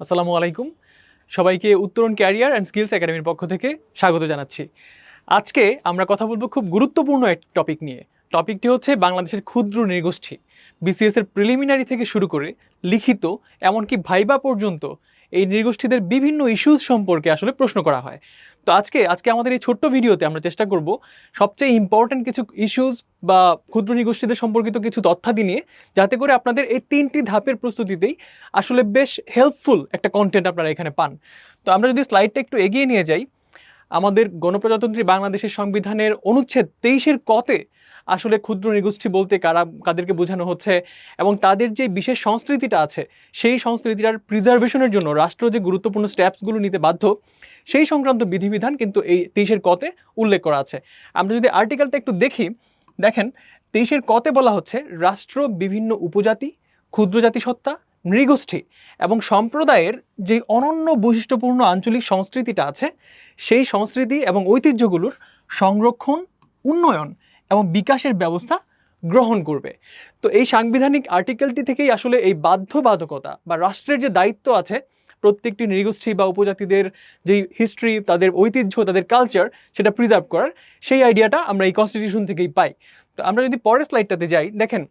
আসসালামু আলাইকুম। সবাইকে উত্তরণ ক্যারিয়ার অ্যান্ড স্কিলস একাডেমির পক্ষ থেকে স্বাগত জানাচ্ছি। আজকে আমরা কথা বলব খুব গুরুত্বপূর্ণ এক টপিক নিয়ে। টপিকটি হচ্ছে বাংলাদেশের ক্ষুদ্র নৃগোষ্ঠী। বিসিএস এর প্রিলিমিনারি থেকে শুরু করে লিখিত, এমনকি ভাইবা পর্যন্ত এই নৃগোষ্ঠীদের বিভিন্ন ইস্যুজ সম্পর্কে আসলে প্রশ্ন করা হয়। তো আজকে আজকে আমাদের এই ছোট্ট ভিডিওতে আমরা চেষ্টা করব সবচেয়ে ইম্পর্ট্যান্ট কিছু ইস্যুজ বা ক্ষুদ্র নৃগোষ্ঠীদের সম্পর্কিত কিছু তথ্যাদি নিয়ে, যাতে করে আপনাদের এই তিনটি ধাপের প্রস্তুতিতেই আসলে বেশ হেল্পফুল একটা কন্টেন্ট আপনারা এখানে পান। তো আমরা যদি স্লাইডটা একটু এগিয়ে নিয়ে যাই, আমাদের গণপ্রজাতন্ত্রী বাংলাদেশের সংবিধানের অনুচ্ছেদ তেইশের কতে আসলে ক্ষুদ্র নৃগোষ্ঠী বলতে কারা, কাদেরকে বোঝানো হচ্ছে এবং তাদের যে বিশেষ সংস্কৃতিটা আছে, সেই সংস্কৃতিটার প্রিজার্ভেশনের জন্য রাষ্ট্র যে গুরুত্বপূর্ণ স্টেপসগুলো নিতে বাধ্য, সেই সংক্রান্ত বিধিবিধান কিন্তু এই তেইশের কতে উল্লেখ করা আছে। আমরা যদি আর্টিকেলটা একটু দেখি, দেখেন, তেইশের কতে বলা হচ্ছে রাষ্ট্র বিভিন্ন উপজাতি, ক্ষুদ্র জাতিসত্তা নৃগোষ্ঠী এবং সম্প্রদায়ের যে অনন্য বৈশিষ্ট্যপূর্ণ আঞ্চলিক সংস্কৃতিটা আছে, সেই সংস্কৃতি এবং ঐতিহ্যগুলোর সংরক্ষণ, উন্নয়ন এবং বিকাশের ব্যবস্থা গ্রহণ করবে। তো এই সাংবিধানিক আর্টিকেলটি থেকেই আসলে এই বাধ্যবাধকতা বা রাষ্ট্রের যে দায়িত্ব আছে, প্রত্যেকটি নৃগোষ্ঠী বা উপজাতিদের যেই হিস্ট্রি তাদের ঐতিহ্য, তাদের কালচার সেটা প্রিজার্ভ করার সেই আইডিয়াটা আমরা এই কনস্টিটিউশন থেকেই পাই। তো আমরা যদি পরের স্লাইডটাতে যাই, দেখেন,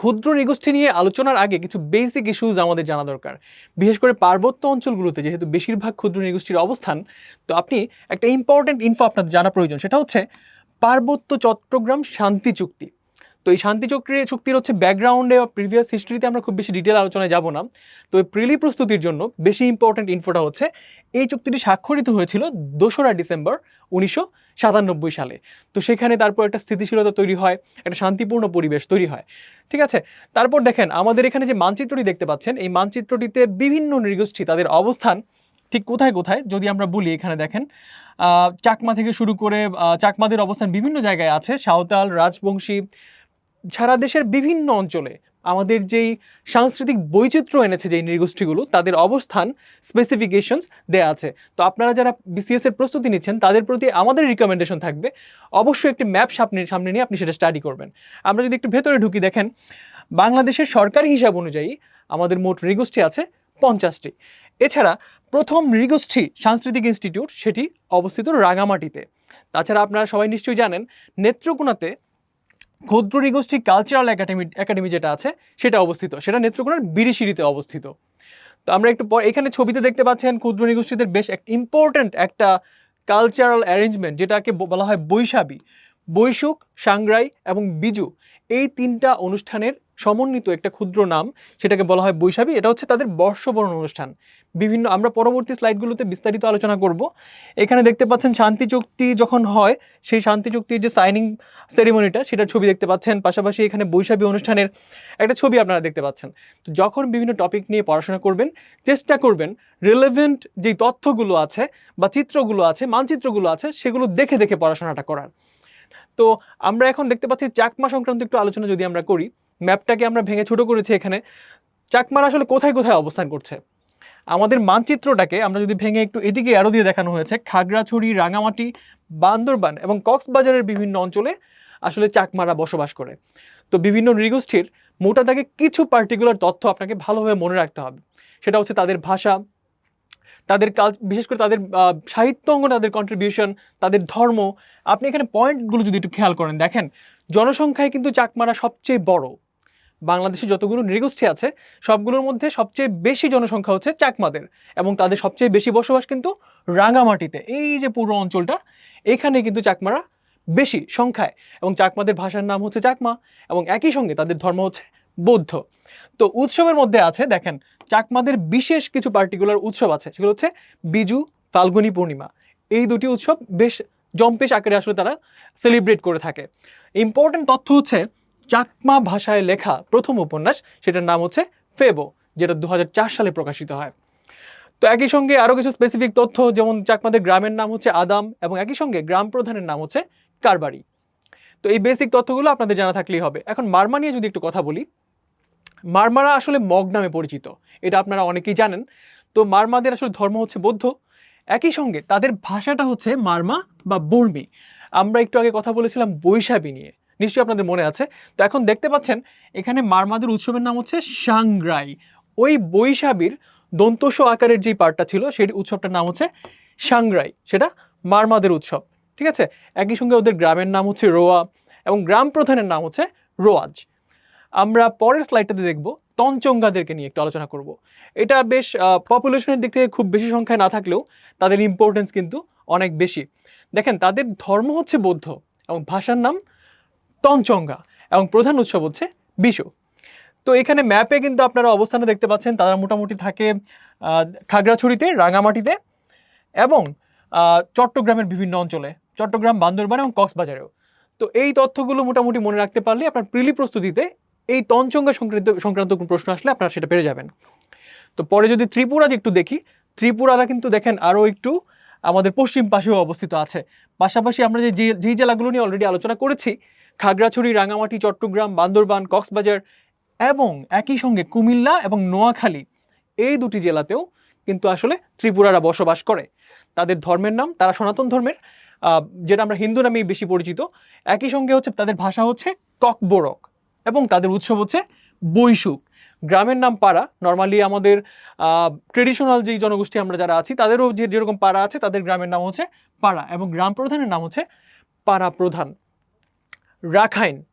ক্ষুদ্র নৃগোষ্ঠী নিয়ে আলোচনার আগে কিছু বেসিক ইস্যুজ আমাদের জানা দরকার। বিশেষ করে পার্বত্য অঞ্চলগুলোতে যেহেতু বেশিরভাগ ক্ষুদ্র নৃগোষ্ঠীর অবস্থান, তো আপনি একটা ইম্পর্টেন্ট ইনফো আপনাদের জানা প্রয়োজন, সেটা হচ্ছে পার্বত্য চট্টগ্রাম শান্তি চুক্তি। তো এই শান্তি চুক্তির চুক্তির হচ্ছে ব্যাকগ্রাউন্ডে বা প্রিভিয়াস হিস্ট্রিতে আমরা খুব বেশি ডিটেল আলোচনায় যাব না। তো এই প্রিলি প্রস্তুতির জন্য বেশি ইম্পর্টেন্ট ইনফোটা হচ্ছে, এই চুক্তিটি স্বাক্ষরিত হয়েছিল দোসরা ডিসেম্বর উনিশশো সাতানব্বই সালে। তো সেখানে তারপর একটা স্থিতিশীলতা তৈরি হয়, একটা শান্তিপূর্ণ পরিবেশ তৈরি হয়। ঠিক আছে? তারপর দেখেন, আমাদের এখানে যে মানচিত্রটি দেখতে পাচ্ছেন, এই মানচিত্রটিতে বিভিন্ন নৃগোষ্ঠী তাদের অবস্থান ঠিক কোথায় কোথায়? যদি আমরা বলি এখানে দেখেন চাকমা থেকে শুরু করে চাকমাদের অবস্থান বিভিন্ন জায়গায় আছে, সাঁওতাল, রাজবংশী, সারা দেশের বিভিন্ন অঞ্চলে। আমাদের যেই সাংস্কৃতিক বৈচিত্র্য এনেছে যেই নৃগোষ্ঠীগুলো, তাদের অবস্থান স্পেসিফিকেশনস দেয়া আছে। তো আপনারা যারা বিসিএস এর প্রস্তুতি নিচ্ছেন, তাদের প্রতি আমাদের রিকমেন্ডেশন থাকবে, অবশ্যই একটি ম্যাপ সামনে সামনে নিয়ে আপনি সেটা স্টাডি করবেন। আমরা যদি একটু ভেতরে ঢুকি, দেখেন, বাংলাদেশের সরকারি হিসাব অনুযায়ী আমাদের মোট নৃগোষ্ঠী আছে পঞ্চাশটি। এছাড়া প্রথম নৃগোষ্ঠী সাংস্কৃতিক ইনস্টিটিউট সেটি অবস্থিত রাঙামাটিতে। তাছাড়া আপনারা সবাই নিশ্চয়ই জানেন, নেত্রকোনাতে ক্ষুদ্র নৃগোষ্ঠী কালচারাল একাডেমি একাডেমি যেটা আছে, সেটা অবস্থিত। সেটা নেত্রকোনার বিরিশিরিতে অবস্থিত। তো আমরা একটু পর এখানে ছবিতে দেখতে পাচ্ছেন ক্ষুদ্র নৃগোষ্ঠীদের বেশ এক ইম্পর্ট্যান্ট একটা কালচারাল অ্যারেঞ্জমেন্ট যেটাকে বলা হয় বৈশাখী বৈশুক সাংগ্রাই এবং বিজু, এই তিনটা অনুষ্ঠানের সমন্বিত একটা ক্ষুদ্র নাম, সেটাকে বলা হয় বৈশাখী এটা হচ্ছে তাদের বর্ষবরণ অনুষ্ঠান। বিভিন্ন, আমরা পরবর্তী স্লাইডগুলোতে বিস্তারিত আলোচনা করব। এখানে দেখতে পাচ্ছেন শান্তি চুক্তি যখন হয়, সেই শান্তি চুক্তির যে সাইনিং সেরিমনিটা সেটার ছবি দেখতে পাচ্ছেন। পাশাপাশি এখানে বৈশাখী অনুষ্ঠানের একটা ছবি আপনারা দেখতে পাচ্ছেন। তো যখন বিভিন্ন টপিক নিয়ে পড়াশোনা করবেন, চেষ্টা করবেন রিলেভেন্ট যেই তথ্যগুলো আছে বা চিত্রগুলো আছে, মানচিত্রগুলো আছে, সেগুলো দেখে দেখে পড়াশোনাটা করার। তো আমরা এখন দেখতে পাচ্ছি চাকমা সংক্রান্ত একটু আলোচনা যদি আমরা করি ম্যাপটাকে আমরা ভেঙে ছোট করেছি এখানে। চাকমারা আসলে কোথায় কোথায় অবস্থান করছে? আমাদের মানচিত্রটাকে আমরা যদি ভেঙে একটু এদিকে আরও দিয়ে দেখানো হয়েছে, খাগড়াছড়ি, রাঙামাটি, বান্দরবান এবং কক্সবাজারের বিভিন্ন অঞ্চলে আসলে চাকমারা বসবাস করে। তো বিভিন্ন নৃগোষ্ঠীর মোটা দাগে কিছু পার্টিকুলার তথ্য আপনাকে ভালোভাবে মনে রাখতে হবে। সেটা হচ্ছে তাদের ভাষা, তাদের কাল বিশেষ করে তাদের সাহিত্য অঙ্গ, তাদের কন্ট্রিবিউশন তাদের ধর্ম। আপনি এখানে পয়েন্টগুলো যদি একটু খেয়াল করেন, দেখেন, জনসংখ্যায় কিন্তু চাকমারা সবচেয়ে বড়। বাংলাদেশে যতগুলো নৃগোষ্ঠী আছে, সবগুলোর মধ্যে সবচেয়ে বেশি জনসংখ্যা হচ্ছে চাকমাদের এবং তাদের সবচেয়ে বেশি বসবাস কিন্তু রাঙামাটিতে। এই যে পুরো অঞ্চলটা, এখানে কিন্তু চাকমারা বেশি সংখ্যায় এবং চাকমাদের ভাষার নাম হচ্ছে চাকমা এবং একই সঙ্গে তাদের ধর্ম হচ্ছে বৌদ্ধ। তো উৎসবের মধ্যে আছে, দেখেন, চাকমাদের বিশেষ কিছু পার্টিকুলার উৎসব আছে, সেগুলো হচ্ছে বিজু ফাল্গুনি পূর্ণিমা। এই দুটি উৎসব বেশ জম্পেশ আকারে আসলে তারা সেলিব্রেট করে থাকে। ইম্পর্টেন্ট তথ্য হচ্ছে চাকমা ভাষায় লেখা প্রথম উপন্যাস, সেটার নাম হচ্ছে ফেবো, যেটা দু হাজার চার সালে প্রকাশিত হয়। তো একই সঙ্গে আরও কিছু স্পেসিফিক তথ্য, যেমন চাকমাদের গ্রামের নাম হচ্ছে আদাম এবং একই সঙ্গে গ্রাম প্রধানের নাম হচ্ছে কারবারি। তো এই বেসিক তথ্যগুলো আপনাদের জানা থাকলেই হবে। এখন মারমা নিয়ে যদি একটু কথা বলি, মারমারা আসলে মগ নামে পরিচিত, এটা আপনারা অনেকেই জানেন। তো মারমাদের আসলে ধর্ম হচ্ছে বৌদ্ধ, একই সঙ্গে তাদের ভাষাটা হচ্ছে মারমা বা বর্মি। আমরা একটু আগে কথা বলেছিলাম বৈশাখী নিয়ে। নিশ্চয়ই আপনাদের মনে আছে। তো এখন দেখতে পাচ্ছেন, এখানে মারমাদের উৎসবের নাম হচ্ছে সাংগ্রাই। ওই বৈশাখীর দন্তস্ব আকারের যে পার্টটা ছিল, সেই উৎসবটার নাম হচ্ছে সাংগ্রাই। সেটা মারমাদের উৎসব, ঠিক আছে? একই সঙ্গে ওদের গ্রামের নাম হচ্ছে রোয়া এবং গ্রাম প্রধানের নাম হচ্ছে রোয়াজ। আমরা পরের স্লাইডটাতে দেখব তঞ্চঙ্গাদেরকে নিয়ে একটু আলোচনা করব। এটা বেশ পপুলেশনের দিক থেকে খুব বেশি সংখ্যায় না থাকলেও তাদের ইম্পর্টেন্স কিন্তু অনেক বেশি। দেখেন, তাদের ধর্ম হচ্ছে বৌদ্ধ এবং ভাষার নাম তঞ্চঙ্গা এবং প্রধান উৎসব হচ্ছে বিশু। তো এখানে ম্যাপে কিন্তু আপনারা অবস্থানে দেখতে পাচ্ছেন, তারা মোটামুটি থাকে খাগড়াছড়িতে, রাঙামাটিতে এবং চট্টগ্রামের বিভিন্ন অঞ্চলে, চট্টগ্রাম, বান্দরবান এবং কক্সবাজারেও। তো এই তথ্যগুলো মোটামুটি মনে রাখতে পারলে আপনার প্রিলি প্রস্তুতিতে এই তঞ্চঙ্গা সংক্রান্ত সংক্রান্ত কোনো প্রশ্ন আসলে আপনারা সেটা পেরে যাবেন। তো পরে যদি ত্রিপুরা একটু দেখি, ত্রিপুরারা কিন্তু দেখেন আরও একটু আমাদের পশ্চিম পাশেও অবস্থিত আছে। পাশাপাশি আমরা যে- যেই জেলাগুলো নিয়ে অলরেডি আলোচনা করেছি খাগড়াছড়ি, রাঙামাটি, চট্টগ্রাম, বান্দরবান, কক্সবাজার এবং একই সঙ্গে কুমিল্লা এবং নোয়াখালী এই দুটি জেলাতেও কিন্তু আসলে ত্রিপুরারা বসবাস করে। তাদের ধর্মের নাম তারা সনাতন ধর্মের যেটা আমরা হিন্দু নামেই বেশি পরিচিত। একই সঙ্গে হচ্ছে তাদের ভাষা হচ্ছে ককবোরক এবং তাদের উৎসব হচ্ছে বৈশুক গ্রামের নাম পাড়া। নর্মালি আমাদের ট্রেডিশনাল যেই জনগোষ্ঠী আমরা যারা আছি, তাদেরও যে যেরকম পাড়া আছে, তাদের গ্রামের নাম হচ্ছে পাড়া এবং গ্রাম প্রধানের নাম হচ্ছে পাড়া প্রধান। রাখাইন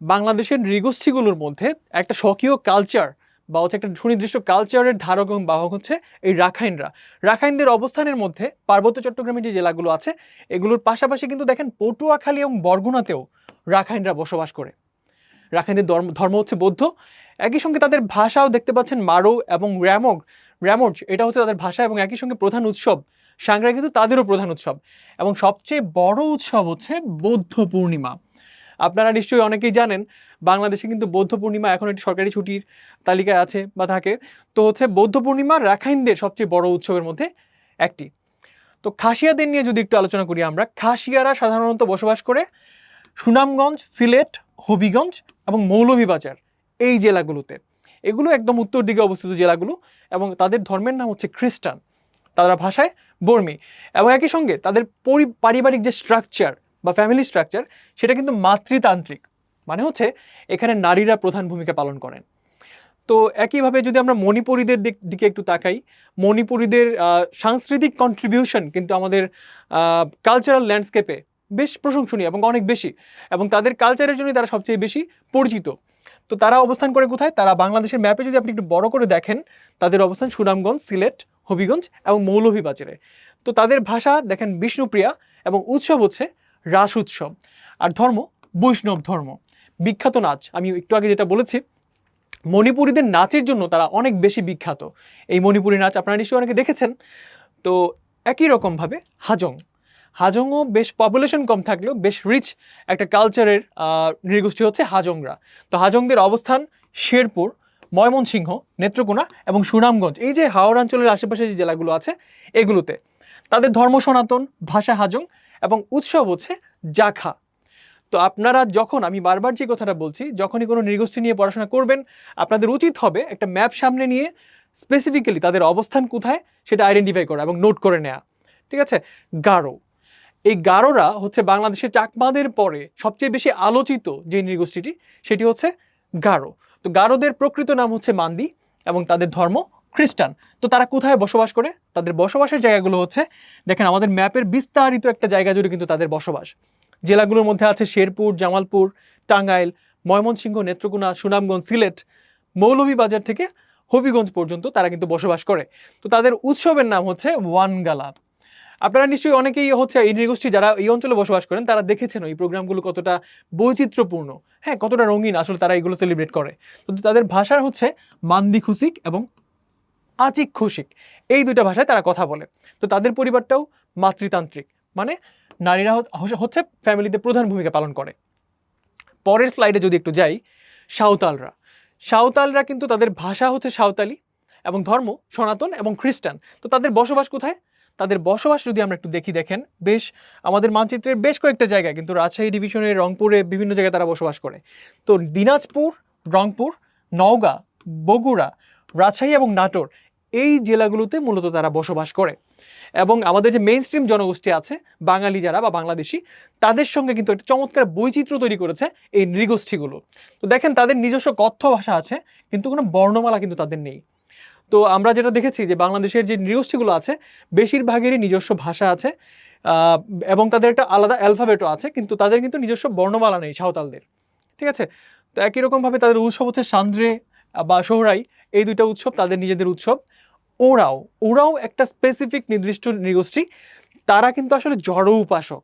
বাংলাদেশের নৃগোষ্ঠীগুলোর মধ্যে একটা স্বকীয় কালচার বা হচ্ছে একটা সুনির্দিষ্ট কালচারের ধারক এবং বাহক হচ্ছে এই রাখাইনরা। রাখাইনদের অবস্থানের মধ্যে পার্বত্য চট্টগ্রামের যে জেলাগুলো আছে, এগুলোর পাশাপাশি কিন্তু দেখেন পটুয়াখালী এবং বরগুনাতেও রাখাইনরা বসবাস করে। রাখাইনদের ধর্ম ধর্ম হচ্ছে বৌদ্ধ। একই সঙ্গে তাদের ভাষাও দেখতে পাচ্ছেন মারো এবং র্যামগ র্যামোজ এটা হচ্ছে তাদের ভাষা এবং একই সঙ্গে প্রধান উৎসব। সাংরা কিন্তু তাদেরও প্রধান উৎসব। এবং সবচেয়ে বড় উৎসব হচ্ছে বৌদ্ধ পূর্ণিমা। আপনারা নিশ্চয়ই অনেকেই জানেন, বাংলাদেশে কিন্তু বৌদ্ধ পূর্ণিমা এখন একটি সরকারি ছুটির তালিকায় আছে বা থাকে। তো হচ্ছে বৌদ্ধ পূর্ণিমা রাখাইনদের সবচেয়ে বড় উৎসবের মধ্যে একটি। তো খাসিয়াদের নিয়ে যদি একটু আলোচনা করি আমরা, খাসিয়ারা সাধারণত বসবাস করে সুনামগঞ্জ, সিলেট, হবিগঞ্জ এবং মৌলভীবাজার, এই জেলাগুলোতে। এগুলো একদম উত্তর দিকে অবস্থিত জেলাগুলো এবং তাদের ধর্মের নাম হচ্ছে খ্রিস্টান। তারা ভাষায় বর্মী এবং একই সঙ্গে তাদের পরি- পারিবারিক যে স্ট্রাকচার বা ফ্যামিলি স্ট্রাকচার সেটা কিন্তু মাতৃতান্ত্রিক। মানে হচ্ছে এখানে নারীরা প্রধান ভূমিকা পালন করেন। তো একইভাবে যদি আমরা মণিপুরীদের দিক- দিকে একটু তাকাই, মণিপুরীদের সাংস্কৃতিক কন্ট্রিবিউশন কিন্তু আমাদের কালচারাল ল্যান্ডস্কেপে বেশ প্রশংসনীয় এবং অনেক বেশি। এবং তাদের কালচারের জন্য তারা সবচেয়ে বেশি পরিচিত। তো তারা অবস্থান করে কোথায়? তারা বাংলাদেশের ম্যাপে যদি আপনি একটু বড় করে দেখেন, তাদের অবস্থান সুনামগঞ্জ, সিলেট, হবিগঞ্জ এবং মৌলভীবাজারে। তো তাদের ভাষা, দেখেন বিষ্ণুপ্রিয়া এবং উৎসব হচ্ছে রাস উৎসব। আর ধর্ম, বৈষ্ণব ধর্ম। বিখ্যাত নাচ, আমি একটু আগে যেটা বলেছি, মণিপুরীদের নাচের জন্য তারা অনেক বেশি বিখ্যাত। এই মণিপুরী নাচ আপনারা নিশ্চয়ই অনেকে দেখেছেন। তো একই রকমভাবে হাজং। হাজংও বেশ পপুলেশন কম থাকলেও বেশ রিচ একটা কালচারের নৃগোষ্ঠী হচ্ছে হাজংরা। তো হাজংদের অবস্থান শেরপুর, ময়মনসিংহ, নেত্রকোনা এবং সুনামগঞ্জ। এই যে হাওড় অঞ্চলের আশেপাশে যে জেলাগুলো আছে, এগুলোতে। তাদের ধর্ম সনাতন, ভাষা হাজং এবং উৎসব হচ্ছে জাখা। তো আপনারা যখন, আমি বারবার যে কথাটা বলছি, যখনই কোনো নৃগোষ্ঠী নিয়ে পড়াশোনা করবেন, আপনাদের উচিত হবে একটা ম্যাপ সামনে নিয়ে স্পেসিফিক্যালি তাদের অবস্থান কোথায় সেটা আইডেন্টিফাই করা এবং নোট করে নেওয়া ঠিক আছে? গারো। এই গারোরা হচ্ছে বাংলাদেশের চাকমাদের পরে সবচেয়ে বেশি আলোচিত যে নৃগোষ্ঠীটি, সেটি হচ্ছে গারো। তো গারোদের প্রকৃত নাম হচ্ছে মান্দি এবং তাদের ধর্ম খ্রিস্টান। তো তারা কোথায় বসবাস করে? তাদের বসবাসের জায়গাগুলো হচ্ছে, দেখেন আমাদের ম্যাপের বিস্তারিত একটা জায়গা জুড়ে কিন্তু তাদের বসবাস। জেলাগুলোর মধ্যে আছে শেরপুর, জামালপুর, টাঙ্গাইল, ময়মনসিংহ, নেত্রকোনা, সুনামগঞ্জ, সিলেট, মৌলভীবাজার থেকে হবিগঞ্জ পর্যন্ত তারা কিন্তু বসবাস করে। তো তাদের উৎসবের নাম হচ্ছে ওয়ানগালা। আপনারা নিশ্চয়ই অনেকেই হচ্ছে এই নৃগোষ্ঠী যারা এই অঞ্চলে বসবাস করেন, তারা দেখেছেন এই প্রোগ্রামগুলো কতটা বৈচিত্র্যপূর্ণ। হ্যাঁ কতটা রঙিন আসলে তারা এগুলো সেলিব্রেট করে। তো তাদের ভাষার হচ্ছে মান্দি খুশিক এবং আচিক খুশিক। এই দুইটা ভাষায় তারা কথা বলে। তো তাদের পরিবারটাও মাতৃতান্ত্রিক। মানে নারীরা হচ্ছে ফ্যামিলিতে প্রধান ভূমিকা পালন করে। পরের স্লাইডে যদি একটু যাই, সাঁওতালরা। সাঁওতালরা কিন্তু তাদের ভাষা হচ্ছে সাঁওতালি এবং ধর্ম সনাতন এবং খ্রিস্টান। তো তাদের বসবাস কোথায়? তাদের বসবাস যদি আমরা একটু দেখি, দেখেন, বেশ আমাদের মানচিত্রের বেশ কয়েকটা জায়গায় কিন্তু রাজশাহী ডিভিশনের রংপুরে বিভিন্ন জায়গায় তারা বসবাস করে। তো দিনাজপুর, রংপুর, নওগাঁ, বগুড়া, রাজশাহী এবং নাটোর এই জেলাগুলোতে মূলত তারা বসবাস করে। এবং আমাদের যে মেইন স্ট্রিম জনগোষ্ঠী আছে, বাঙালি যারা বা বাংলাদেশি, তাদের সঙ্গে কিন্তু একটা চমৎকার বৈচিত্র্য তৈরি করেছে এই নৃগোষ্ঠীগুলো। তো দেখেন, তাদের নিজস্ব কথ্য ভাষা আছে, কিন্তু কোনো বর্ণমালা কিন্তু তাদের নেই। তো আমরা যেটা দেখেছি যে বাংলাদেশের যে নৃগোষ্ঠীগুলো আছে, বেশিরভাগেরই নিজস্ব ভাষা আছে এবং তাদের একটা আলাদা অ্যালফাবেটও আছে, কিন্তু তাদের কিন্তু নিজস্ব বর্ণমালা নেই সাঁওতালদের। ঠিক আছে? তো একই রকমভাবে তাদের উৎসব হচ্ছে সান্দ্রে বা সোহরাই। এই দুইটা উৎসব তাদের নিজেদের উৎসব। ওরাও ওরাও একটা স্পেসিফিক নির্দিষ্ট নৃগোষ্ঠী, তারা কিন্তু আসলে জড় উপাসক।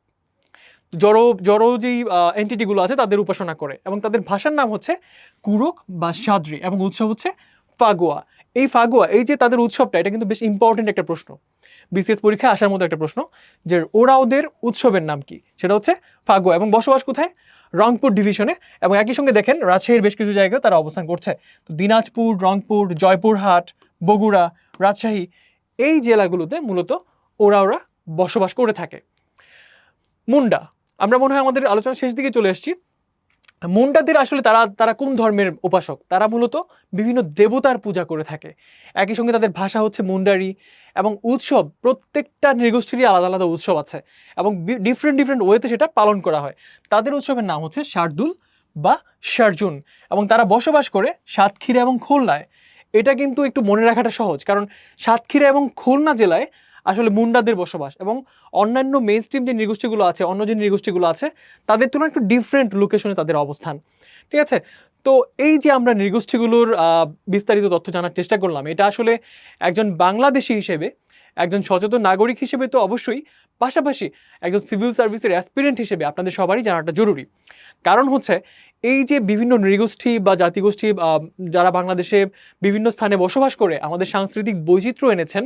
জড় জড় যেই এন্টিটিগুলো আছে, তাদের উপাসনা করে এবং তাদের ভাষার নাম হচ্ছে কুরক বা সাদ্রি এবং উৎসব হচ্ছে ফাগুয়া। এই ফাগুয়া, এই যে তাদের উৎসবটা, এটা কিন্তু বেশ ইম্পর্টেন্ট একটা প্রশ্ন। বিসিএস পরীক্ষায় আসার মতো একটা প্রশ্ন যে ওরা ওদের উৎসবের নাম কি? সেটা হচ্ছে ফাগুয়া এবং বসবাস কোথায়? রংপুর ডিভিশনে এবং একই সঙ্গে দেখেন রাজশাহীর বেশ কিছু জায়গায় তারা অবস্থান করছে। তো দিনাজপুর, রংপুর, জয়পুরহাট, বগুড়া রাজশাহী এই জেলাগুলোতে মূলত ওরা ওরা বসবাস করে থাকে। মুন্ডা, আমরা মনে হয় আমাদের আলোচনা শেষ দিকে চলে এসেছি। মুন্ডাদের আসলে তারা তারা কোন ধর্মের উপাসক? তারা মূলত বিভিন্ন দেবতার পূজা করে থাকে। একই সঙ্গে তাদের ভাষা হচ্ছে মুন্ডারি এবং উৎসব, প্রত্যেকটা নৃগোষ্ঠীরই আলাদা আলাদা উৎসব আছে এবং ডিফারেন্ট ডিফারেন্ট ওয়েতে সেটা পালন করা হয়। তাদের উৎসবের নাম হচ্ছে শার্দুল বা শার্জুন এবং তারা বসবাস করে সাতক্ষীরা এবং খুলনায়। এটা কিন্তু একটু মনে রাখাটা সহজ। কারণ সাতক্ষীরা এবং খুলনা জেলায় আসলে মুন্ডাদের বসবাস এবং অন্যান্য মেইন স্ট্রিম যে নৃগোষ্ঠীগুলো আছে, অন্য যে নৃগোষ্ঠীগুলো আছে, তাদের তুলনায় একটু ডিফারেন্ট লোকেশনে তাদের অবস্থান। ঠিক আছে? তো এই যে আমরা নৃগোষ্ঠীগুলোর বিস্তারিত তথ্য জানার চেষ্টা করলাম, এটা আসলে একজন বাংলাদেশি হিসেবে, একজন সচেতন নাগরিক হিসেবে তো অবশ্যই, পাশাপাশি একজন সিভিল সার্ভিসের অ্যাসপিরেন্ট হিসেবে আপনাদের সবারই জানাটা জরুরি। কারণ হচ্ছে এই যে বিভিন্ন নৃগোষ্ঠী বা জাতিগোষ্ঠী যারা বাংলাদেশে বিভিন্ন স্থানে বসবাস করে, আমাদের সাংস্কৃতিক বৈচিত্র্য এনেছেন,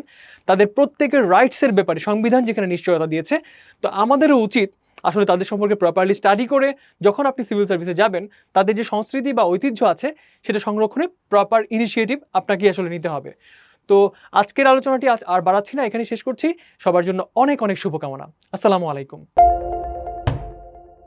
তাদের প্রত্যেকের রাইটসের ব্যাপারে, সংবিধান যেখানে নিশ্চয়তা দিয়েছে, তো আমাদেরও উচিত আসলে তাদের সম্পর্কে প্রপারলি স্টাডি করে, যখন আপনি সিভিল সার্ভিসে যাবেন, তাদের যে সংস্কৃতি বা ঐতিহ্য আছে, সেটা সংরক্ষণে প্রপার ইনিশিয়েটিভ আপনাকে আসলে নিতে হবে। তো আজকের আলোচনাটি আজ আর বাড়াচ্ছি না এখানে শেষ করছি। সবার জন্য অনেক অনেক শুভকামনা। আসসালামু আলাইকুম।